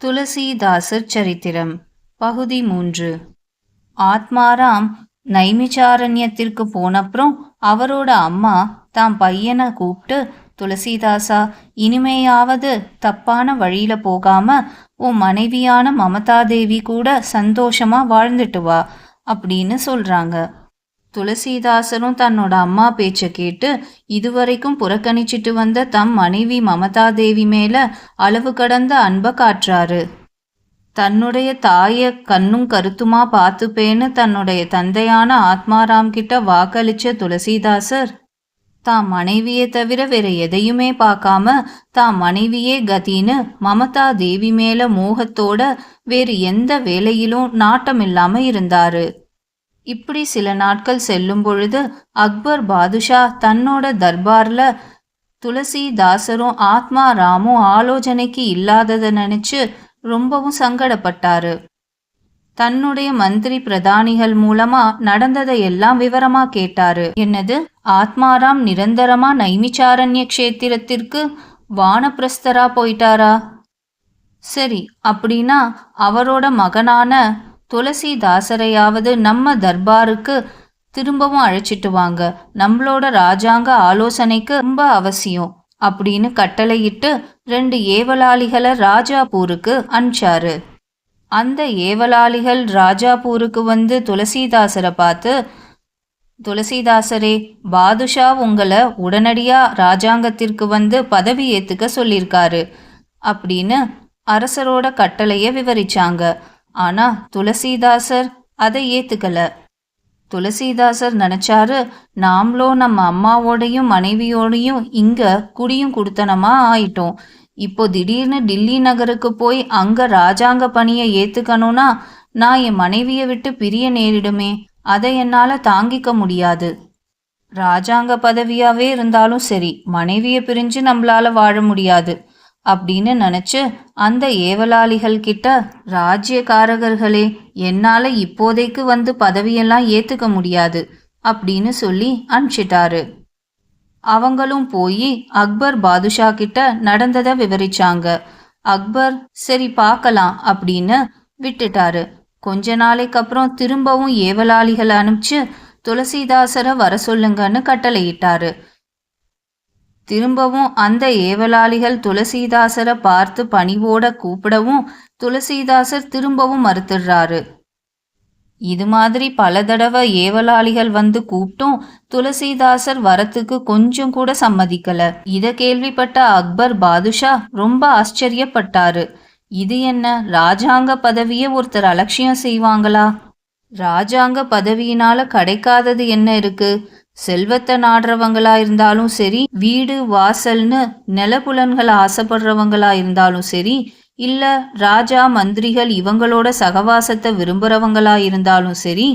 துளசிதாசர் சரித்திரம் பகுதி மூன்று. ஆத்மாராம் நைமிச்சாரண்யத்திற்கு போனப்புறம் அவரோட அம்மா தாம் பையனை கூப்பிட்டு துளசிதாசா இனிமேயாவது தப்பான வழியில போகாம உன் மனைவியான மமதாதேவி கூட சந்தோஷமா வாழ்ந்துட்டு வா அப்படின்னு சொல்றாங்க. துளசிதாசரும் தன்னோட அம்மா பேச்சை கேட்டு இதுவரைக்கும் புறக்கணிச்சிட்டு வந்த தம் மனைவி மமதா தேவி மேல அளவு கடந்த அன்பை காட்டுறாரு. தன்னுடைய தாய கண்ணும் கருத்துமா பார்த்துப்பேன்னு தன்னுடைய தந்தையான ஆத்மாராம் கிட்ட வாக்களிச்ச துளசிதாசர் தாம் மனைவியை தவிர வேற எதையுமே பார்க்காம தாம் மனைவியே கதின்னு மமதா தேவி மேல மோகத்தோட வேறு எந்த வேலையிலும் நாட்டம் இல்லாம இருந்தாரு. இப்படி சில நாட்கள் செல்லும் பொழுது அக்பர் பாதுஷா தன்னோட தர்பார்ல துளசிதாசரும் ஆத்மா ராமும் ஆலோசனைக்கு இல்லாததை நினைச்சு ரொம்பவும் சங்கடப்பட்டாரு. தன்னுடைய மந்திரி பிரதானிகள் மூலமா நடந்ததை எல்லாம் விவரமா கேட்டாரு. என்னது? ஆத்மாராம் நிரந்தரமா நைமிச்சாரண்ய க்ஷேத்திரத்திற்கு வானப்பிரஸ்தரா போயிட்டாரா? சரி அப்படின்னா அவரோட மகனான துளசிதாசரையாவது நம்ம தர்பாருக்கு திரும்பவும் அழைச்சிட்டு வாங்க. நம்மளோட ராஜாங்க ஆலோசனைக்கு ரொம்ப அவசியம் அப்படின்னு கட்டளையிட்டு ரெண்டு ஏவலாளிகளை ராஜாபூருக்கு அனுப்பிச்சாரு. அந்த ஏவலாளிகள் ராஜாபூருக்கு வந்து துளசிதாசரை பார்த்து துளசிதாசரே பாதுஷா உங்களை உடனடியாக ராஜாங்கத்திற்கு வந்து பதவி ஏற்றுக்க சொல்லியிருக்காரு அப்படின்னு அரசரோட கட்டளையை விவரிச்சாங்க. ஆனா துளசிதாசர் அதை ஏத்துக்கல. துளசிதாசர் நினைச்சாரு நாமளும் நம்ம அம்மாவோடையும் மனைவியோடையும் இங்க குடியும் குடுத்தனமா ஆயிட்டோம். இப்போ திடீர்னு டில்லி நகருக்கு போய் அங்க ராஜாங்க பணியை ஏத்துக்கணும்னா நான் என் மனைவியை விட்டு பிரிய நேரிடுமே. அதை என்னால தாங்கிக்க முடியாது. ராஜாங்க பதவியாவே இருந்தாலும் சரி மனைவியை பிரிஞ்சு நம்மளால வாழ முடியாது. அப்படின்னு நினச்சி அந்த ஏவலாளிகள் கிட்ட ராஜ்யக்காரகர்களே என்னால் இப்போதைக்கு வந்து பதவியெல்லாம் ஏற்றுக்க முடியாது அப்படின்னு சொல்லி அனுப்பிச்சிட்டாரு. அவங்களும் போய் அக்பர் பாதுஷா கிட்ட நடந்ததை விவரிச்சாங்க. அக்பர் சரி பார்க்கலாம் அப்படின்னு விட்டுட்டாரு. கொஞ்ச நாளைக்கு அப்புறம் திரும்பவும் ஏவலாளிகளை அனுப்பிச்சு துளசிதாசரை வர சொல்லுங்கன்னு கட்டளையிட்டாரு. திரும்பவும் அந்த ஏவலாளிகள் துளசிதாசரை பார்த்து பணிவோட கூப்பிடவும் துளசிதாசர் திரும்பவும் மறுத்துடுறாரு. இது மாதிரி பல தடவை ஏவலாளிகள் வந்து கூப்பிட்டும் துளசிதாசர் வரத்துக்கு கொஞ்சம் கூட சம்மதிக்கல. இத கேள்விப்பட்ட அக்பர் பாதுஷா ரொம்ப ஆச்சரியப்பட்டாரு. இது என்ன ராஜாங்க பதவியை ஒருத்தர் அலட்சியம் செய்வாங்களா? ராஜாங்க பதவியினால கிடைக்காதது என்ன இருக்கு? செல்வத்தை நாடுறவங்களா இருந்தாலும் சரி வீடு வாசல்னு நிலப்புலன்களை ஆசைப்படுறவங்களா இருந்தாலும் சரி இல்ல ராஜா மந்திரிகள் இவங்களோட சகவாசத்தை விரும்புறவங்களா இருந்தாலும் சரி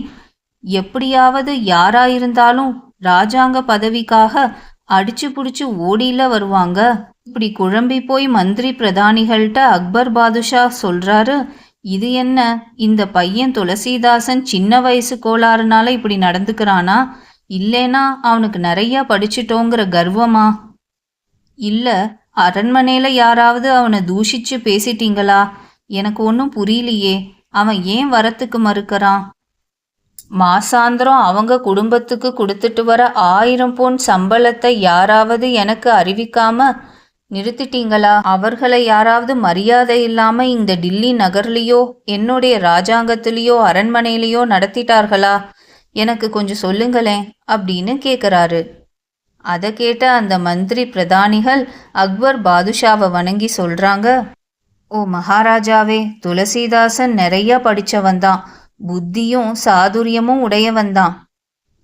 எப்படியாவது யாரா இருந்தாலும் ராஜாங்க பதவிக்காக அடிச்சு புடிச்சு ஓடியில வருவாங்க. இப்படி குழம்பி போய் மந்திரி பிரதானிகள்கிட்ட அக்பர் பாதுஷா சொல்றாரு இது என்ன இந்த பையன் துளசிதாசன் சின்ன வயசு கோளாறுனால இப்படி நடந்துக்கிறானா? இல்லைனா அவனுக்கு நிறையா படிச்சிட்டோங்கிற கர்வமா? இல்லை அரண்மனையில் யாராவது அவனை தூஷிச்சு பேசிட்டீங்களா? எனக்கு ஒன்றும் புரியலையே. அவன் ஏன் வரத்துக்கு மறுக்கிறான்? மாசாந்திரம் அவங்க குடும்பத்துக்கு கொடுத்துட்டு வர ஆயிரம் பொன் சம்பளத்தை யாராவது எனக்கு அறிவிக்காம நிறுத்திட்டீங்களா? அவர்களை யாராவது மரியாதை இல்லாம இந்த டில்லி நகர்லேயோ என்னுடைய ராஜாங்கத்திலேயோ அரண்மனையிலேயோ நடத்திட்டார்களா? எனக்கு கொஞ்சம் சொல்லுங்களேன் அப்படின்னு கேட்குறாரு அதை கேட்ட அந்த மந்திரி பிரதானிகள் அக்பர் பாதுஷாவை வணங்கி சொல்கிறாங்க ஓ மகாராஜாவே துளசிதாசன் நிறையா படித்தவன்தான் புத்தியும் சாதுரியமும் உடையவன் தான்.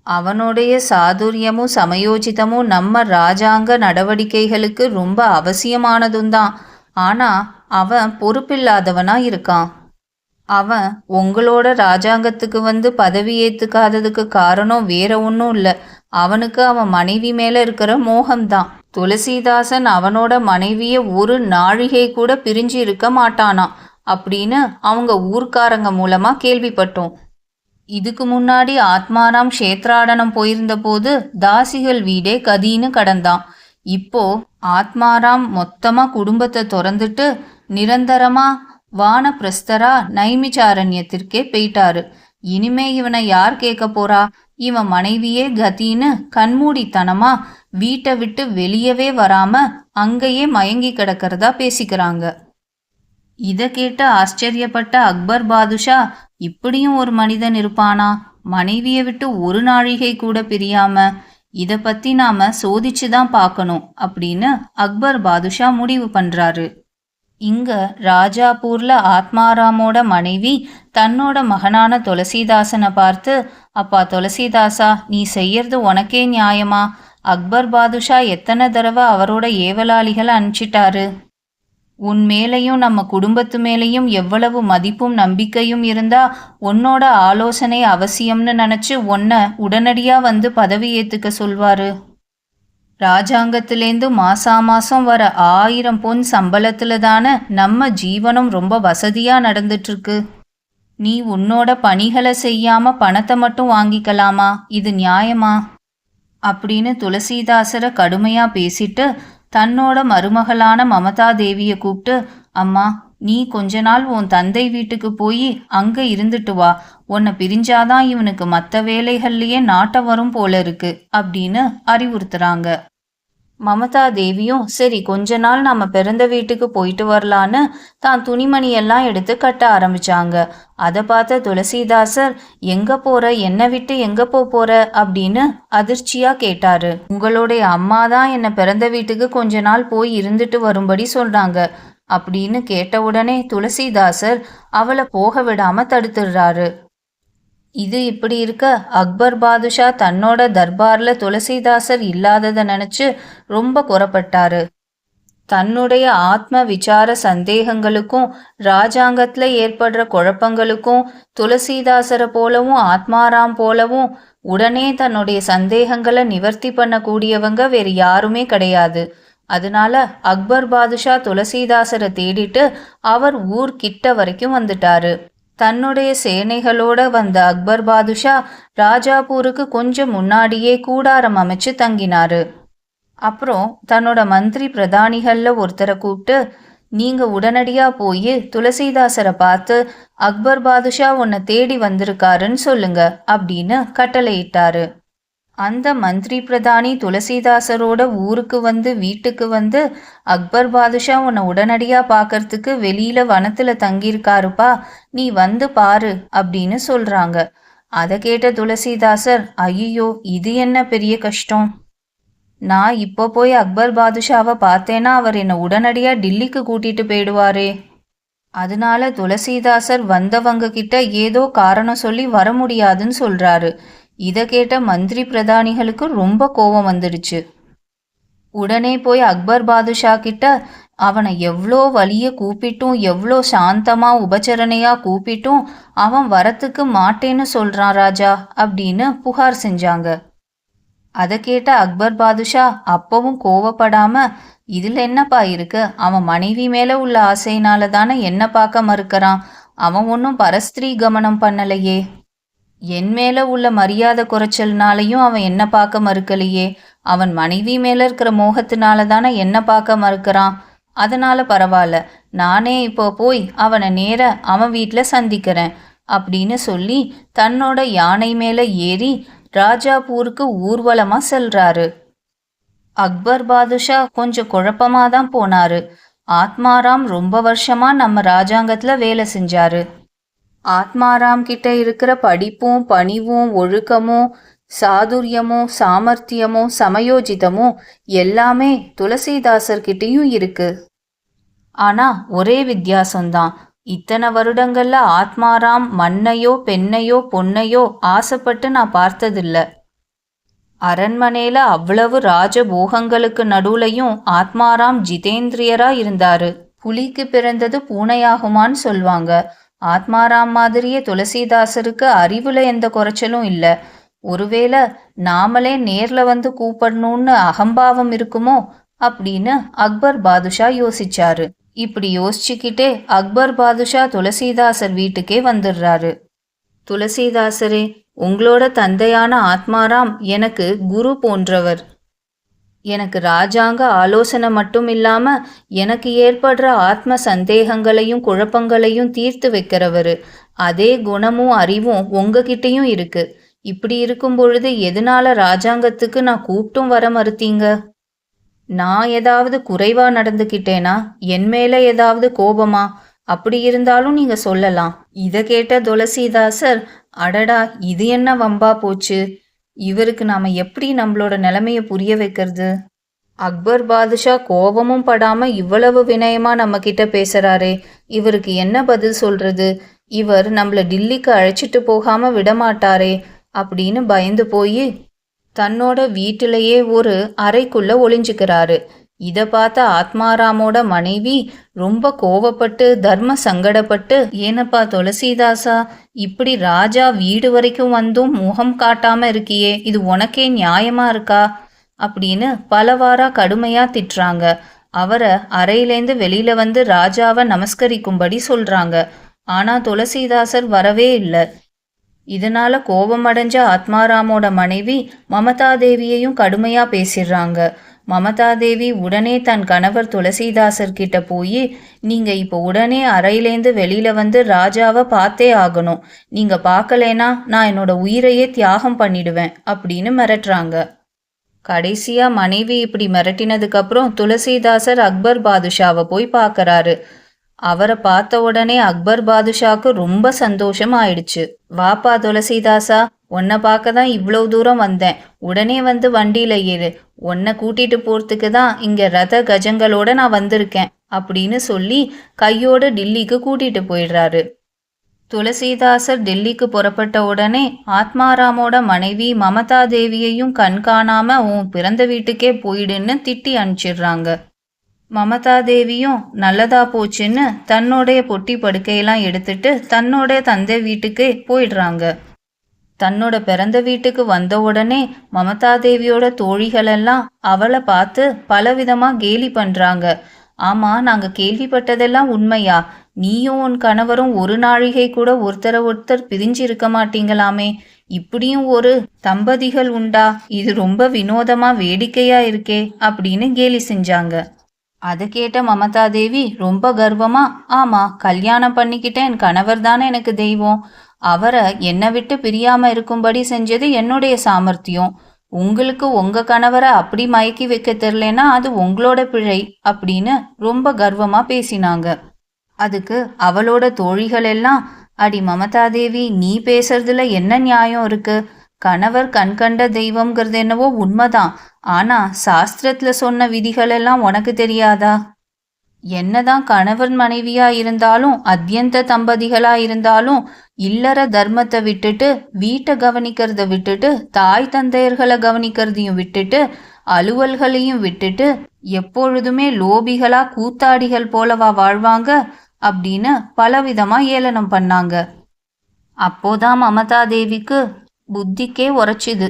அவனுடைய சாதுரியமும் சமயோஜிதமும் நம்ம ராஜாங்க நடவடிக்கைகளுக்கு ரொம்ப அவசியமானதும் தான். ஆனால் அவன் பொறுப்பில்லாதவனாக இருக்கான். அவன் உங்களோட ராஜாங்கத்துக்கு வந்து பதவி ஏத்துக்காததுக்கு காரணம் வேற ஒன்றும் இல்லை. அவனுக்கு அவன் மனைவி மேல இருக்கிற மோகம்தான். துளசிதாசன் அவனோட மனைவிய ஒரு நாழிகை கூட பிரிஞ்சு இருக்க மாட்டானாம் அப்படின்னு அவங்க ஊர்க்காரங்க மூலமா கேள்விப்பட்டோம். இதுக்கு முன்னாடி ஆத்மாராம் க்ஷேத்ராடனம் போயிருந்த போது தாசிகள் வீடே கதின்னு கடந்தான். இப்போ ஆத்மாராம் மொத்தமா குடும்பத்தை திறந்துட்டு நிரந்தரமா வானப்பிரஸ்தரா நைமிச்சாரண்யத்திற்கே போயிட்டாரு. இனிமே இவனை யார் கேட்க போறா? இவன் மனைவியே கத்தின்னு கண்மூடித்தனமா வீட்டை விட்டு வெளியவே வராம அங்கேயே மயங்கி கிடக்கிறதா பேசிக்கிறாங்க. இதை கேட்டு ஆச்சரியப்பட்ட அக்பர் பாதுஷா இப்படியும் ஒரு மனிதன் இருப்பானா? மனைவியை விட்டு ஒரு நாழிகை கூட பிரியாம இதை பத்தி நாம சோதிச்சு தான் பார்க்கணும் அப்படின்னு அக்பர் பாதுஷா முடிவு பண்றாரு. இங்க ராஜாபூர்ல ஆத்மாராமோட மனைவி தன்னோட மகனான துளசிதாசனை பார்த்து அப்பா துளசிதாசா நீ செய்யறது உனக்கே நியாயமா? அக்பர் பாதுஷா எத்தனை தடவை அவரோட ஏவலாளிகளை அனுப்பிச்சிட்டாரு? உன் மேலையும் நம்ம குடும்பத்து மேலையும் எவ்வளவு மதிப்பும் நம்பிக்கையும் இருந்தா உன்னோட ஆலோசனை அவசியம்னு நினச்சி உன்னை உடனடியாக வந்து பதவி ஏற்றுக்க சொல்வாரு. ராஜாங்கத்திலேருந்து மாசா மாசம் வர ஆயிரம் பொன் சம்பளத்துல தானே நம்ம ஜீவனம் ரொம்ப வசதியா நடந்துட்டு இருக்கு நீ உன்னோட பணிகளை செய்யாம பணத்தை மட்டும் வாங்கிக்கலாமா? இது நியாயமா? அப்படின்னு துளசிதாசரை கடுமையா பேசிட்டு தன்னோட மருமகளான மமதா தேவியை கூப்பிட்டு அம்மா நீ கொஞ்ச நாள் உன் தந்தை வீட்டுக்கு போய் அங்க இருந்துட்டு வா. உன்னை பிரிஞ்சாதான் இவனுக்கு மற்ற வேலைகள்லயே நாட்ட வரும் போல இருக்கு அப்படின்னு அறிவுறுத்துறாங்க. மமதா தேவியும் சரி கொஞ்ச நாள் நம்ம பிறந்த வீட்டுக்கு போயிட்டு வரலான்னு தான் துணிமணியெல்லாம் எடுத்து கட்ட ஆரம்பிச்சாங்க. அதை பார்த்த துளசிதாசர் எங்க போற? என்னை விட்டு எங்க போற? அப்படின்னு அதிர்ச்சியா கேட்டாரு. உங்களுடைய அம்மா தான் என்னை பிறந்த வீட்டுக்கு கொஞ்ச நாள் போய் இருந்துட்டு வரும்படி சொல்றாங்க. அப்படின்னு கேட்ட உடனே துளசிதாசர் அவளை போக விடாம தடுத்துடுறாரு. இது இப்படி இருக்க அக்பர் பாதுஷா தன்னோட தர்பார்ல துளசிதாசர் இல்லாததை நினைச்சு ரொம்ப குறப்பட்டாரு. தன்னுடைய ஆத்ம விசார சந்தேகங்களுக்கும் ராஜாங்கத்தில் ஏற்படுற குழப்பங்களுக்கும் துளசிதாசரை போலவும் ஆத்மாராம் போலவும் உடனே தன்னுடைய சந்தேகங்களை நிவர்த்தி பண்ணக்கூடியவங்க வேறு யாருமே கிடையாது. அதனால அக்பர் பாதுஷா துளசிதாசரை தேடிட்டு அவர் ஊர் கிட்ட வரைக்கும் வந்துட்டாரு. தன்னுடைய சேனைகளோட வந்த அக்பர் பாதுஷா ராஜாபூருக்கு கொஞ்சம் முன்னாடியே கூடாரம் அமைச்சு தங்கினாரு. அப்புறம் தன்னோட மந்திரி பிரதானிகளில் ஒருத்தரை கூப்பிட்டு நீங்க உடனடியா போய் துளசிதாசரை பார்த்து அக்பர் பாதுஷா உன்னை தேடி வந்திருக்காருன்னு சொல்லுங்க அப்படின்னு கட்டளையிட்டாரு. அந்த மந்திரி பிரதானி துளசிதாசரோட ஊருக்கு வந்து வீட்டுக்கு வந்து அக்பர் பாதுஷா உன்னை உடனடியா பார்க்கறதுக்கு வெளியில வனத்துல தங்கியிருக்காருப்பா. நீ வந்து பாரு அப்படின்னு சொல்றாங்க. அதை கேட்ட துளசிதாசர் ஐயோ இது என்ன பெரிய கஷ்டம்? நான் இப்போ போய் அக்பர் பாதுஷாவை பார்த்தேன்னா அவர் என்னை உடனடியா டில்லிக்கு கூட்டிட்டு போயிடுவாரே. அதனால துளசிதாசர் வந்தவங்க கிட்ட ஏதோ காரணம் சொல்லி வர முடியாதுன்னு சொல்றாரு. இதை கேட்ட மந்திரி பிரதானிகளுக்கு ரொம்ப கோபம் வந்துடுச்சு. உடனே போய் அக்பர் பாதுஷா கிட்ட அவனை எவ்வளோ வலிய கூப்பிட்டும் எவ்வளோ சாந்தமா உபச்சரணையா கூப்பிட்டும் அவன் வரத்துக்கு மாட்டேன்னு சொல்றான் ராஜா அப்படின்னு புகார் செஞ்சாங்க. அதை கேட்ட அக்பர் பாதுஷா அப்பவும் கோவப்படாம இதுல என்னப்பா இருக்கு? அவன் மனைவி மேல உள்ள ஆசையினால தானே என்ன பார்க்க மறுக்கிறான்? அவன் ஒன்றும் பரஸ்திரீ கமனம் பண்ணலையே. என் மேல உள்ள மரியாதை குறைச்சல்னாலையும் அவன் என்ன பார்க்க மறுக்கலையே. அவன் மனைவி மேல இருக்கிற மோகத்தினால தானே என்ன பார்க்க மறுக்கிறான். அதனால பரவாயில்ல. நானே இப்போ போய் அவனை நேர அவன் வீட்டில் சந்திக்கிறேன் அப்படின்னு சொல்லி தன்னோட யானை மேல ஏறி ராஜாபூருக்கு ஊர்வலமா செல்றாரு. அக்பர் பாதுஷா கொஞ்சம் குழப்பமா தான் போனாரு. ஆத்மாராம் ரொம்ப வருஷமா நம்ம ராஜாங்கத்துல வேலை செஞ்சாரு. ஆத்மாராம் கிட்ட இருக்கிற படிப்பும் பணிவும் ஒழுக்கமும் சாதுரியமும் சாமர்த்தியமும் சமயோஜிதமும் எல்லாமே துளசிதாசர்கிட்டயும் இருக்கு. ஆனா ஒரே வித்தியாசம்தான். இத்தனை வருடங்கள்ல ஆத்மாராம் மண்ணையோ பெண்ணையோ பொண்ணையோ ஆசைப்பட்டு நான் பார்த்ததில்ல. அரண்மனையில அவ்வளவு ராஜபோகங்களுக்கு நடுவுலையும் ஆத்மாராம் ஜிதேந்திரியரா இருந்தாரு. புலிக்கு பிறந்தது பூனையாகுமான்னு சொல்வாங்க. ஆத்மாராம் மாதிரியே துளசிதாசருக்கு அறிவுல எந்த குறைச்சலும் இல்லை. ஒருவேளை நாமளே நேர்ல வந்து கூப்பிடணும்னு அகம்பாவம் இருக்குமோ? அப்படின்னு அக்பர் பாதுஷா யோசிச்சாரு. இப்படி யோசிச்சுக்கிட்டே அக்பர் பாதுஷா துளசிதாசர் வீட்டுக்கே வந்துடுறாரு. துளசிதாசரே உங்களோட தந்தையான ஆத்மாராம் எனக்கு குரு போன்றவர். எனக்கு ராஜாங்க ஆலோசனை மட்டும் இல்லாம எனக்கு ஏற்படுற ஆத்ம சந்தேகங்களையும் குழப்பங்களையும் தீர்த்து வைக்கிறவர். அதே குணமும் அறிவும் உங்ககிட்டயும் இருக்கு. இப்படி இருக்கும் பொழுது எதனால ராஜாங்கத்துக்கு நான் கூப்பிட்டும் வர மறுத்தீங்க? நான் ஏதாவது குறைவா நடந்துக்கிட்டேனா என் மேல ஏதாவது கோபமா? அப்படி இருந்தாலும் நீங்க சொல்லலாம். இத கேட்ட துளசிதாசர் அடடா இது என்ன வம்பா போச்சு? இவருக்கு நாம எப்படி நம்மளோட நிலைமைய புரிய வைக்கிறது? அக்பர் பாதுஷா கோபமும் படாம இவ்வளவு வினயமா நம்ம கிட்ட பேசுறாரே இவருக்கு என்ன பதில் சொல்றது? இவர் நம்மள டில்லிக்கு அழைச்சிட்டு போகாம விடமாட்டாரே அப்படின்னு பயந்து போய் தன்னோட வீட்டிலேயே ஒரு அறைக்குள்ள ஒளிஞ்சுக்கிறாரு. இதை பார்த்த ஆத்மாராமோட மனைவி ரொம்ப கோவப்பட்டு தர்ம சங்கடப்பட்டு ஏனப்பா துளசிதாசா இப்படி ராஜா வீடு வரைக்கும் வந்தும் முகம் காட்டாம இருக்கியே இது உனக்கே நியாயமா இருக்கா? அப்படின்னு பலவாரா கடுமையா திட்டுறாங்க. அவரை அறையிலேந்து வெளியில வந்து ராஜாவை நமஸ்கரிக்கும்படி சொல்றாங்க. ஆனா துளசிதாசர் வரவே இல்லை. இதனால கோபமடைஞ்ச ஆத்மாராமோட மனைவி மமதா தேவியையும் கடுமையா பேசிடுறாங்க. மமதா தேவி உடனே தன் கணவர் துளசிதாசர் கிட்ட போய் நீங்க இப்போ உடனே அறையிலேந்து வெளியில வந்து ராஜாவை பார்த்தே ஆகணும். நீங்க பார்க்கலேனா நான் என்னோட உயிரையே தியாகம் பண்ணிடுவேன் அப்படின்னு மிரட்டுறாங்க. கடைசியா மனைவி இப்படி மிரட்டினதுக்கு அப்புறம் துளசிதாசர் அக்பர் பாதுஷாவை போய் பார்க்கறாரு அவரை பார்த்த உடனே அக்பர் பாதுஷாக்கு ரொம்ப சந்தோஷம் ஆயிடுச்சு வாப்பா துளசிதாசா உன்னை பார்க்க தான் இவ்வளோ தூரம் வந்தேன். உடனே வந்து வண்டியில் ஏறு. உன்னை கூட்டிட்டு போகிறதுக்கு தான் இங்கே ரத கஜங்களோட நான் வந்திருக்கேன் அப்படின்னு சொல்லி கையோட டில்லிக்கு கூட்டிட்டு போயிடுறாரு. துளசிதாசர் டெல்லிக்கு புறப்பட்ட உடனே ஆத்மாராமோட மனைவி மமதா தேவியையும் கண்காணாம உன் பிறந்த வீட்டுக்கே போயிடுன்னு திட்டி அனுப்பிச்சிடுறாங்க. மமதா தேவியும் நல்லதா போச்சுன்னு தன்னோடைய பொட்டி படுக்கையெல்லாம் எடுத்துட்டு தன்னோட தந்தை வீட்டுக்கே போயிடுறாங்க. தன்னோட பிறந்த வீட்டுக்கு வந்த உடனே மமதா தேவியோட தோழிகளெல்லாம் அவளை பார்த்து பலவிதமா கேலி பண்றாங்க. ஆமா நாங்க கேள்விப்பட்டதெல்லாம் உண்மையா? நீயும் உன் கணவரும் ஒரு நாழிகை கூட ஒருத்தர ஒருத்தர் பிரிஞ்சு இருக்க மாட்டீங்களாமே. இப்படியும் ஒரு தம்பதிகள் உண்டா? இது ரொம்ப வினோதமா வேடிக்கையா இருக்கே அப்படின்னு கேலி செஞ்சாங்க. அது கேட்ட மமதா தேவி ரொம்ப கர்வமா ஆமா கல்யாணம் பண்ணிக்கிட்ட என் கணவர் தானே எனக்கு தெய்வம். அவரை என்னை விட்டு பிரியாம இருக்கும்படி செஞ்சது என்னுடைய சாமர்த்தியம். உங்களுக்கு உங்க கணவரை அப்படி மயக்கி வைக்க தெரிலனா அது உங்களோட பிழை அப்படின்னு ரொம்ப கர்வமா பேசினாங்க. அதுக்கு அவளோட தோழிகள் எல்லாம் அடி மமதா தேவி நீ பேசுறதுல என்ன நியாயம் இருக்கு? கணவர் கண்கண்ட தெய்வம்ங்கிறது என்னவோ உண்மைதான். ஆனா சாஸ்திரத்துல சொன்ன விதிகள் எல்லாம் உனக்கு தெரியாதா? என்னதான் கணவன் மனைவியா இருந்தாலும் அத்தியந்த தம்பதிகளா இருந்தாலும் இல்லற தர்மத்தை விட்டுட்டு வீட்டை கவனிக்கிறத விட்டுட்டு தாய் தந்தையர்களை கவனிக்கிறதையும் விட்டுட்டு அலுவல்களையும் விட்டுட்டு எப்பொழுதுமே லோபிகளா கூத்தாடிகள் போலவா வாழ்வாங்க அப்படின்னு பலவிதமா ஏளனம் பண்ணாங்க. அப்போதான் மமதா தேவிக்கு புத்திக்கே உரைச்சிது.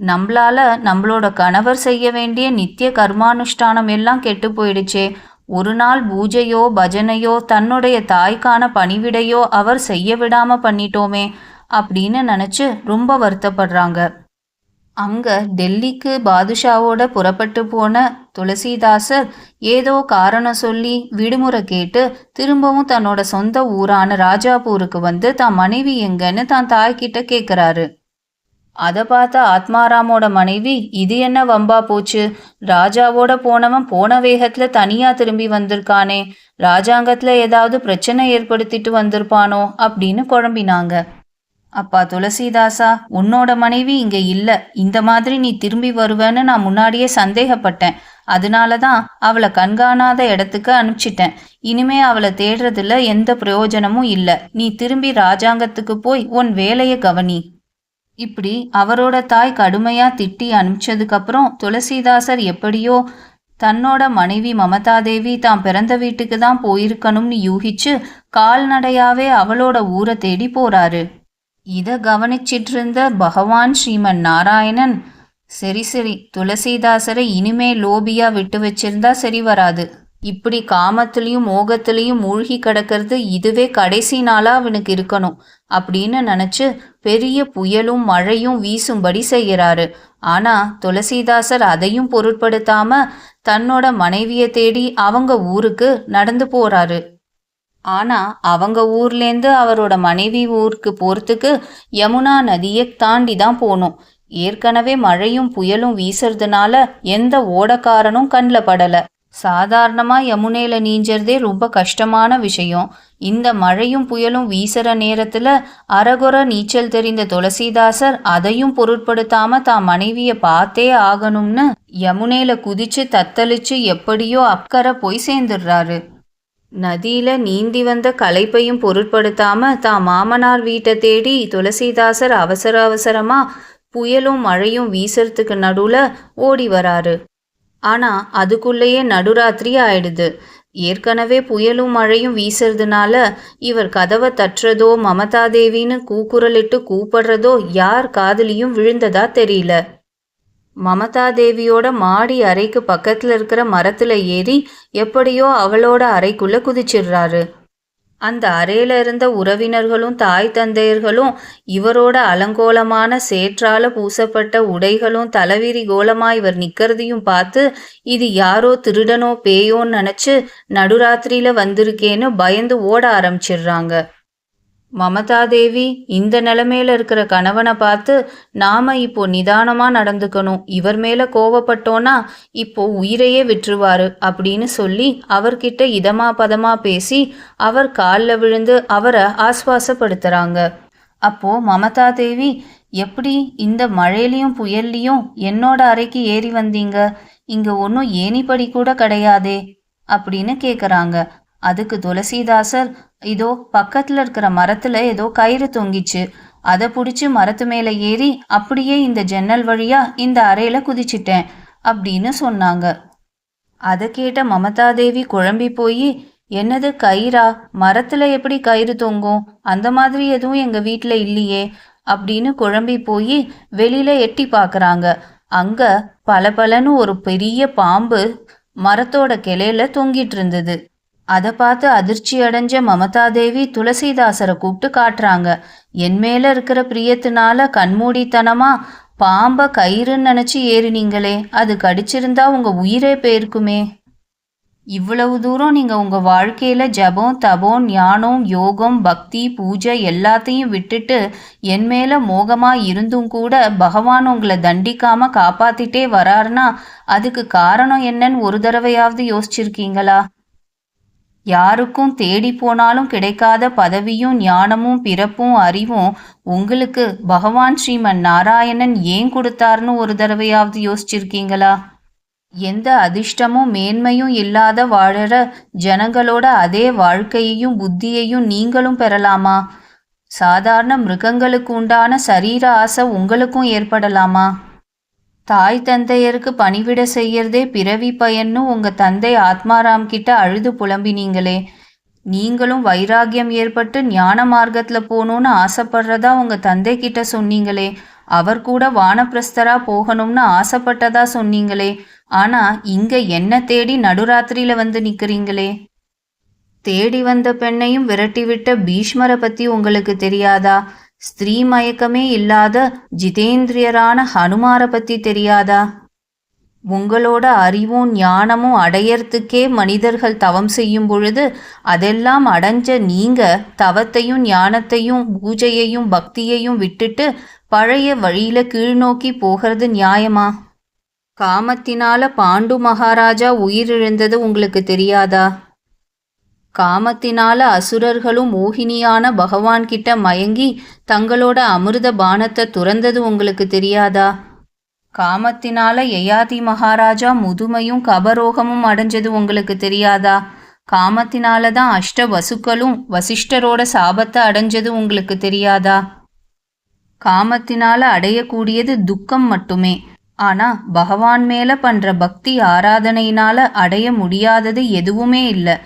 நம்மளால நம்மளோட கணவர் செய்ய வேண்டிய நித்திய கர்மானுஷ்டானம் எல்லாம் கெட்டு போயிடுச்சே ஒரு நாள் பூஜையோ பஜனையோ தன்னுடைய தாய்க்கான பணிவிடையோ அவர் செய்ய விடாம பண்ணிட்டோமே அப்படின்னு நினச்சி ரொம்ப வருத்தப்படுறாங்க. அங்க டெல்லிக்கு பாதுஷாவோட புறப்பட்டு போன துளசிதாசர் ஏதோ காரணம் சொல்லி விடுமுறை கேட்டு திரும்பவும் தன்னோட சொந்த ஊரான ராஜாபூருக்கு வந்து தான் மனைவி எங்கன்னு தான் தாய்கிட்ட கேட்குறாரு அதை பார்த்த ஆத்மாராமோட மனைவி இது என்ன வம்பா போச்சு? ராஜாவோட போனவன் போன வேகத்துல தனியா திரும்பி வந்திருக்கானே. ராஜாங்கத்துல ஏதாவது பிரச்சனை ஏற்படுத்திட்டு வந்திருப்பானோ? அப்படின்னு குழம்பினாங்க. அப்பா துளசிதாசா உன்னோட மனைவி இங்க இல்ல. இந்த மாதிரி நீ திரும்பி வருவேன்னு நான் முன்னாடியே சந்தேகப்பட்டேன். அதனால தான் அவளை கண்காணாத இடத்துக்கு அனுப்பிச்சிட்டேன். இனிமே அவளை தேடுறதுல எந்த பிரயோஜனமும் இல்லை. நீ திரும்பி ராஜாங்கத்துக்கு போய் உன் வேலையை கவனி. இப்படி அவரோட தாய் கடுமையா திட்டி அனுப்பிச்சதுக்கப்புறம் துளசிதாசர் எப்படியோ தன்னோட மனைவி மமதாதேவி தான் பிறந்த வீட்டுக்கு தான் போயிருக்கணும்னு யூகிச்சு கால்நடையாவே அவளோட ஊரை தேடி போறாரு. இதை கவனிச்சிட்டு இருந்த பகவான் ஸ்ரீமன் நாராயணன் சரி சரி துளசிதாசரை இனிமே லோபியா விட்டு வச்சிருந்தா சரி வராது. இப்படி காமத்திலையும் மோகத்திலையும் மூழ்கி கிடக்கிறது இதுவே கடைசி நாளா அவனுக்கு இருக்கணும் அப்படின்னு நினைச்சு பெரிய புயலும் மழையும் வீசும்படி செய்கிறாரு. ஆனா துளசிதாசர் அதையும் பொருட்படுத்தாம தன்னோட மனைவியை தேடி அவங்க ஊருக்கு நடந்து போறாரு. ஆனா அவங்க ஊர்லேருந்து அவரோட மனைவி ஊருக்கு போறதுக்கு யமுனா நதியை தாண்டி தான் போகணும். ஏற்கனவே மழையும் புயலும் வீசுறதுனால எந்த ஓடக்காரனும் கண்ணில் படலை. சாதாரணமாக யமுனையில் நீஞ்சறதே ரொம்ப கஷ்டமான விஷயம். இந்த மழையும் புயலும் வீசுகிற நேரத்தில் அரகுற நீச்சல் தெரிந்த துளசிதாசர் அதையும் பொருட்படுத்தாம தான் மனைவியை பார்த்தே ஆகணும்னு யமுனையில் குதிச்சு தத்தளிச்சு எப்படியோ அக்கறை போய் சேர்ந்துடுறாரு. நதியில நீந்தி வந்த களைப்பையும் பொருட்படுத்தாம தான் மாமனார் வீட்டை தேடி துளசிதாசர் அவசர அவசரமா புயலும் மழையும் வீசறதுக்கு நடுவில் ஓடி வராரு. ஆனா அதுக்குள்ளேயே நடுராத்திரி ஆயிடுது. ஏற்கனவே புயலும் மழையும் வீசுறதுனால இவர் கதவை தட்டுறதோ மமதாதேவின்னு கூக்குரலிட்டு கூப்பிடுறதோ யார் காதுலியும் விழுந்ததா தெரியல. மமதா தேவியோட மாடி அறைக்கு பக்கத்துல இருக்கிற மரத்துல ஏறி எப்படியோ அவளோட அறைக்குள்ள குதிச்சிடுறாரு. அந்த அறையில இருந்த உறவினர்களும் தாய் தந்தையர்களும் இவரோட அலங்கோலமான சேற்றால பூசப்பட்ட உடைகளும் தலைவிரி கோலமா இவர் நிக்கிறதையும் பார்த்து இது யாரோ திருடனோ பேயோன்னு நினைச்சு நடுராத்திரியில வந்திருக்கேன்னு பயந்து ஓட ஆரம்பிச்சிடுறாங்க. மமதாதேவி இந்த நிலைமையில இருக்கிற கணவனை பார்த்து நாம இப்போ நிதானமா நடந்துக்கணும். இவர் மேல கோவப்பட்டோன்னா இப்போ உயிரையே விட்டுருவாரு அப்படின்னு சொல்லி அவர்கிட்ட இதமா பதமா பேசி அவர் காலில் விழுந்து அவரை ஆஸ்வாசப்படுத்துறாங்க. அப்போ மமதா தேவி எப்படி இந்த மழையிலையும் புயல்லையும் என்னோட அறைக்கு ஏறி வந்தீங்க? இங்க ஒன்றும் ஏணிப்படி கூட கிடையாதே? அப்படின்னு கேட்குறாங்க அதுக்கு துளசிதாசர் இதோ பக்கத்துல இருக்கிற மரத்துல ஏதோ கயிறு தொங்கிச்சு. அதை பிடிச்சி மரத்து மேலே ஏறி அப்படியே இந்த ஜன்னல் வழியா இந்த அறையில குதிச்சிட்டேன் அப்படின்னு சொன்னாங்க. அதை கேட்ட மமதாதேவி குழம்பி போய் என்னது கயிறா? மரத்துல எப்படி கயிறு தொங்கும்? அந்த மாதிரி எதுவும் எங்க வீட்டில் இல்லையே அப்படின்னு குழம்பி போய் வெளியில எட்டி பார்க்குறாங்க அங்க பளபளன்னு ஒரு பெரிய பாம்பு மரத்தோட கிளையில தொங்கிட்டு இருந்தது. அதை பார்த்து அதிர்ச்சி அடைஞ்ச மமதாதேவி துளசிதாசரை கூப்பிட்டு காட்டுறாங்க. என் மேல இருக்கிற பிரியத்தினால கண்மூடித்தனமா பாம்ப கயிறுன்னு நினைச்சு ஏறினீங்களே அது கடிச்சிருந்தா உங்க உயிரே போயிருக்குமே. இவ்வளவு தூரம் நீங்க உங்க வாழ்க்கையில ஜபம் தபம் ஞானம் யோகம் பக்தி பூஜை எல்லாத்தையும் விட்டுட்டு என் மேல மோகமா இருந்தும் கூட பகவான் உங்களை தண்டிக்காம காப்பாத்திட்டே வராருனா அதுக்கு காரணம் என்னன்னு ஒரு தடவையாவது யோசிச்சிருக்கீங்களா? யாருக்கும் தேடி போனாலும் கிடைக்காத பதவியும் ஞானமும் பிறப்பும் அறிவும் உங்களுக்கு பகவான் ஸ்ரீமன் நாராயணன் ஏன் கொடுத்தாருன்னு ஒரு தடவையாவது யோசிச்சிருக்கீங்களா? எந்த அதிர்ஷ்டமும் மேன்மையும் இல்லாத வாழற ஜனங்களோட அதே வாழ்க்கையையும் புத்தியையும் நீங்களும் பெறலாமா? சாதாரண மிருகங்களுக்கு உண்டான சரீர ஆசை உங்களுக்கும் ஏற்படலாமா? தாய் தந்தையருக்கு பணிவிட செய்யறதே பிறவி பயன்னு உங்க தந்தை ஆத்மாராம் கிட்ட அழுது புலம்பினீங்களே. நீங்களும் வைராகியம் ஏற்பட்டு ஞான மார்க்கத்துல போகணும்னு ஆசைப்படுறதா உங்க தந்தை கிட்ட சொன்னீங்களே. அவர் கூட வானப்பிரஸ்தரா போகணும்னு ஆசைப்பட்டதா சொன்னீங்களே. ஆனா இங்க என்ன தேடி நடுராத்திரியில வந்து நிக்கிறீங்களே? தேடி வந்த பெண்ணையும் விரட்டிவிட்ட பீஷ்மரை பத்தி உங்களுக்கு தெரியாதா? ஸ்திரீ மயக்கமே இல்லாத ஜிதேந்திரியரான ஹனுமாரை பத்தி தெரியாதா? உங்களோட அறிவும் ஞானமும் அடையறதுக்கே மனிதர்கள் தவம் செய்யும் பொழுது அதெல்லாம் அடைஞ்ச நீங்க தவத்தையும் ஞானத்தையும் பூஜையையும் பக்தியையும் விட்டுட்டு பழைய வழியில கீழ்நோக்கி போகிறது நியாயமா? காமத்தினால பாண்டு மகாராஜா உயிரிழந்தது உங்களுக்கு தெரியாதா? காமத்தினால அசுரர்களும் மோகினியான பகவான் கிட்ட மயங்கி தங்களோட அமிர்த பானத்தை துறந்தது உங்களுக்கு தெரியாதா? காமத்தினால யயாதி மகாராஜா முதுமையும் கபரோகமும் அடைஞ்சது உங்களுக்கு தெரியாதா? காமத்தினால தான் அஷ்ட வசுக்களும் வசிஷ்டரோட சாபத்தை அடைஞ்சது உங்களுக்கு தெரியாதா? காமத்தினால அடையக்கூடியது துக்கம் மட்டுமே. ஆனா பகவான் மேல பண்ற பக்தி ஆராதனையினால அடைய முடியாதது எதுவுமே இல்லை.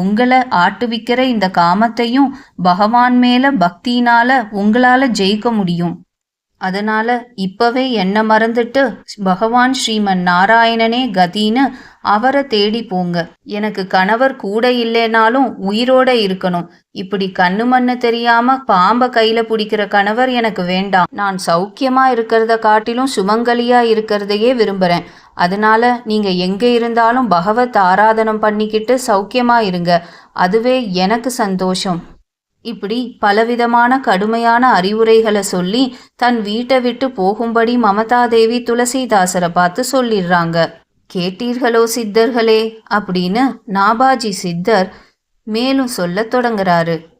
உங்களை ஆட்டுவிக்கிற இந்த காமத்தையும் பகவான் மேல பக்தினால உங்களால ஜெயிக்க முடியும். அதனால இப்பவே என்ன மறந்துட்டு பகவான் ஸ்ரீமன் நாராயணனே கதின்னு அவரை தேடி போங்க. எனக்கு கணவர் கூட இல்லைனாலும் உயிரோட இருக்கணும். இப்படி கண்ணு மண்ணு தெரியாம பாம்ப கையில பிடிக்கிற கணவர் எனக்கு வேண்டாம். நான் சௌக்கியமா இருக்கிறத காட்டிலும் சுமங்கலியா இருக்கிறதையே விரும்புறேன். அதனால நீங்க எங்க இருந்தாலும் பகவத் ஆராதனம் பண்ணிக்கிட்டு சௌக்கியமா இருங்க. அதுவே எனக்கு சந்தோஷம். இப்படி பலவிதமான கடுமையான அறிவுரைகளை சொல்லி தன் வீட்டை விட்டு போகும்படி மமதாதேவி துளசிதாசரை பார்த்து சொல்லிடுறாங்க. கேட்டீர்களோ சித்தர்களே? அப்படின்னு நாபாஜி சித்தர் மேலும் சொல்லத் தொடங்குறாரு.